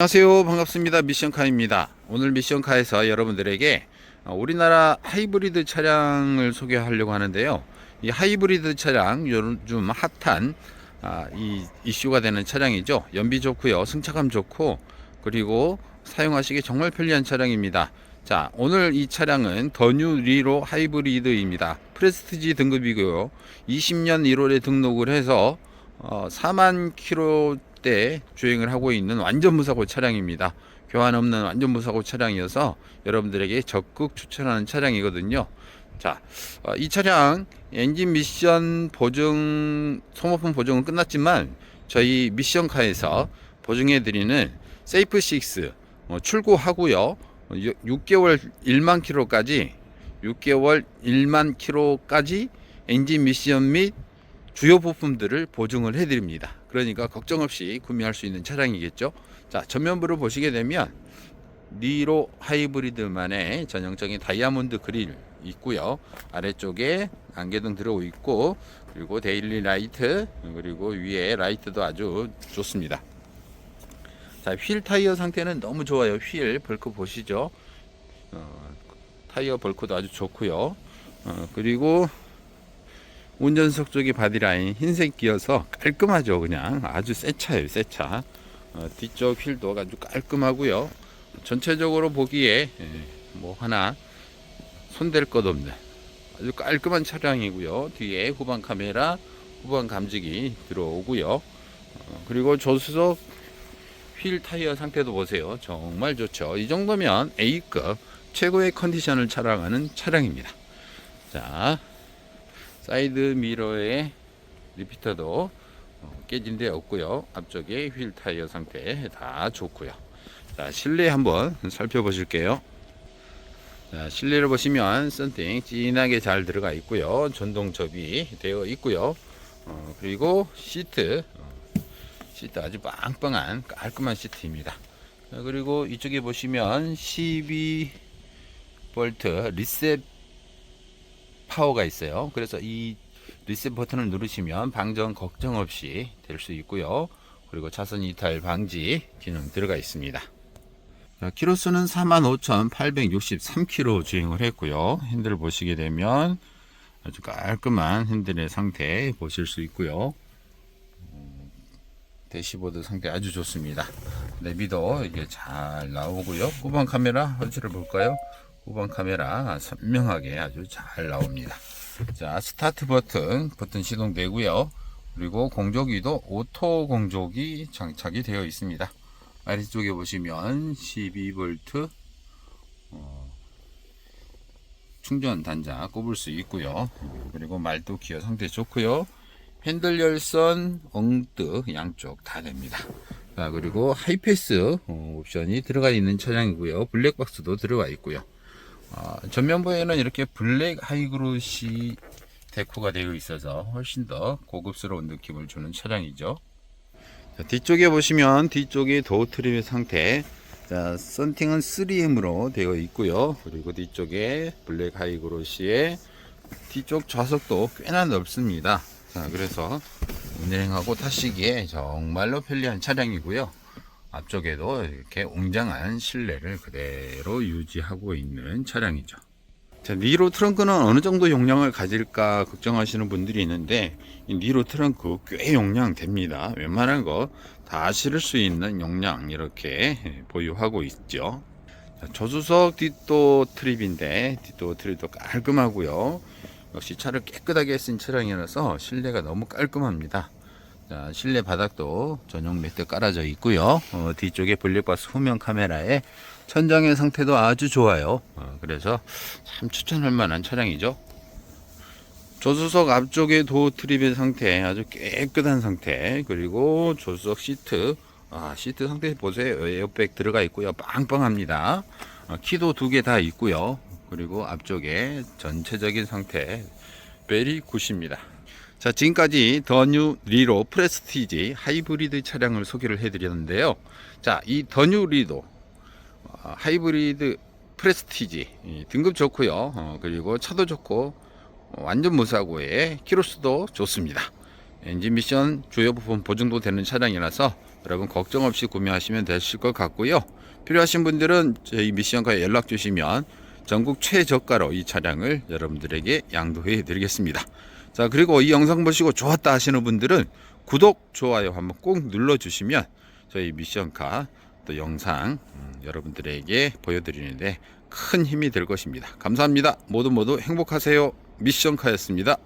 안녕하세요. 반갑습니다. 미션카입니다. 오늘 미션카에서 여러분들에게 어, 우리나라 하이브리드 차량을 소개하려고 하는데요. 이 하이브리드 차량 요즘 핫한 아, 이 이슈가 되는 차량이죠. 연비 좋고요. 승차감 좋고 그리고 사용하시기 정말 편리한 차량입니다. 자 오늘 이 차량은 더뉴 리로 하이브리드입니다. 프레스티지 등급이고요. 20년 1월에 등록을 해서 어, 4만 킬로 대 주행을 하고 있는 완전 무사고 차량입니다. 교환 없는 완전 무사고 차량이어서 여러분들에게 적극 추천하는 차량이거든요. 자, 어, 이 차량 엔진 미션 보증 소모품 보증은 끝났지만 저희 미션카에서 보증해 드리는 세이프 6 어, 출고하고요. 어, 6개월 1만 킬로까지 6개월 1만 킬로까지 엔진 미션 및 주요 부품들을 보증을 해드립니다. 그러니까 걱정 없이 구매할 수 있는 차량이겠죠. 자, 전면부를 보시게 되면 니로 하이브리드만의 전형적인 다이아몬드 그릴 있고요. 아래쪽에 안개등 들어오고 있고 그리고 데일리 라이트 그리고 위에 라이트도 아주 좋습니다. 자, 휠 타이어 상태는 너무 좋아요. 휠 벌크 보시죠. 어, 타이어 벌크도 아주 좋고요. 어, 그리고 운전석 쪽이 바디라인 흰색 기어서 깔끔하죠 그냥. 아주 새 차예요 새차. 어, 뒤쪽 휠도 아주 깔끔하고요. 전체적으로 보기에 예, 뭐 하나 손댈 것 없는 아주 깔끔한 차량이고요. 뒤에 후방 카메라 후방 감지기 들어오고요. 어, 그리고 조수석 휠 타이어 상태도 보세요. 정말 좋죠. 이 정도면 A급 최고의 컨디션을 자랑하는 차량입니다. 자 사이드 미러의 리피터도 어, 깨진 데 없고요. 앞쪽에 휠 타이어 상태 다 좋고요. 자, 실내 한번 살펴보실게요. 자, 실내를 보시면 썬팅 진하게 잘 들어가 있고요. 전동 접이 되어 있고요. 어, 그리고 시트 어, 시트 아주 빵빵한 깔끔한 시트입니다. 자, 그리고 이쪽에 보시면 12V 리셋 파워가 있어요. 그래서 이 리셋 버튼을 누르시면 방전 걱정 없이 될 수 있고요. 그리고 차선 이탈 방지 기능 들어가 있습니다. 자, 키로수는 45,863km 주행을 했고요. 핸들 보시게 되면 아주 깔끔한 핸들의 상태 보실 수 있고요. 음, 대시보드 상태 아주 좋습니다. 내비도 이게 잘 나오고요. 후방 카메라 화질을 볼까요? 후방 카메라 선명하게 아주 잘 나옵니다. 자, 스타트 버튼, 버튼 시동되고요. 그리고 공조기도 오토 공조기 장착이 되어 있습니다. 아래쪽에 보시면 12V 어, 충전 단자 꼽을 수 있고요. 그리고 말도 기어 상태 좋고요. 핸들 열선, 엉뜨 양쪽 다 됩니다. 자, 그리고 하이패스 어, 옵션이 들어가 있는 차량이고요. 블랙박스도 들어가 있고요. 어, 전면부에는 이렇게 블랙 하이그로시 데코가 되어 있어서 훨씬 더 고급스러운 느낌을 주는 차량이죠. 자, 뒤쪽에 보시면 뒤쪽이 도어 트림의 상태. 자, 썬팅은 3M으로 되어 있고요. 그리고 뒤쪽에 블랙 하이그로시의 뒤쪽 좌석도 꽤나 넓습니다. 자, 그래서 운행하고 타시기에 정말로 편리한 차량이고요. 앞쪽에도 이렇게 웅장한 실내를 그대로 유지하고 있는 차량이죠. 자, 니로 트렁크는 어느 정도 용량을 가질까 걱정하시는 분들이 있는데 이 니로 트렁크 꽤 용량 됩니다. 웬만한 거 다 실을 수 있는 용량 이렇게 보유하고 있죠. 자, 조수석 뒷도 트립인데 뒷도 트립도 깔끔하고요. 역시 차를 깨끗하게 쓴 차량이라서 실내가 너무 깔끔합니다. 자, 실내 바닥도 전용 매트 깔아져 있고요. 어, 뒤쪽에 블랙박스 후면 카메라에 천장의 상태도 아주 좋아요. 어, 그래서 참 추천할 만한 차량이죠. 조수석 앞쪽에 도어 트립의 상태 아주 깨끗한 상태 그리고 조수석 시트 아 시트 상태 보세요 에어백 들어가 있고요 빵빵합니다 어, 키도 두 개 다 있고요 그리고 앞쪽에 전체적인 상태 벨이 굿입니다 자 지금까지 더뉴 리로 프레스티지 하이브리드 차량을 소개를 해드렸는데요 자이 더뉴 리도 어, 하이브리드 프레스티지 이 등급 좋고요 어, 그리고 차도 좋고 어, 완전 무사고에 키로수도 좋습니다 엔진 미션 주요 부품 보증도 되는 차량이라서 여러분 걱정 없이 구매하시면 되실 것 같고요. 필요하신 분들은 저희 미션카에 연락 주시면 전국 최저가로 이 차량을 여러분들에게 양도해 드리겠습니다. 자, 그리고 이 영상 보시고 좋았다 하시는 분들은 구독, 좋아요 한번 꼭 눌러 주시면 저희 미션카 또 영상 음, 여러분들에게 보여드리는데 큰 힘이 될 것입니다. 감사합니다. 모두 모두 행복하세요. 미션카였습니다.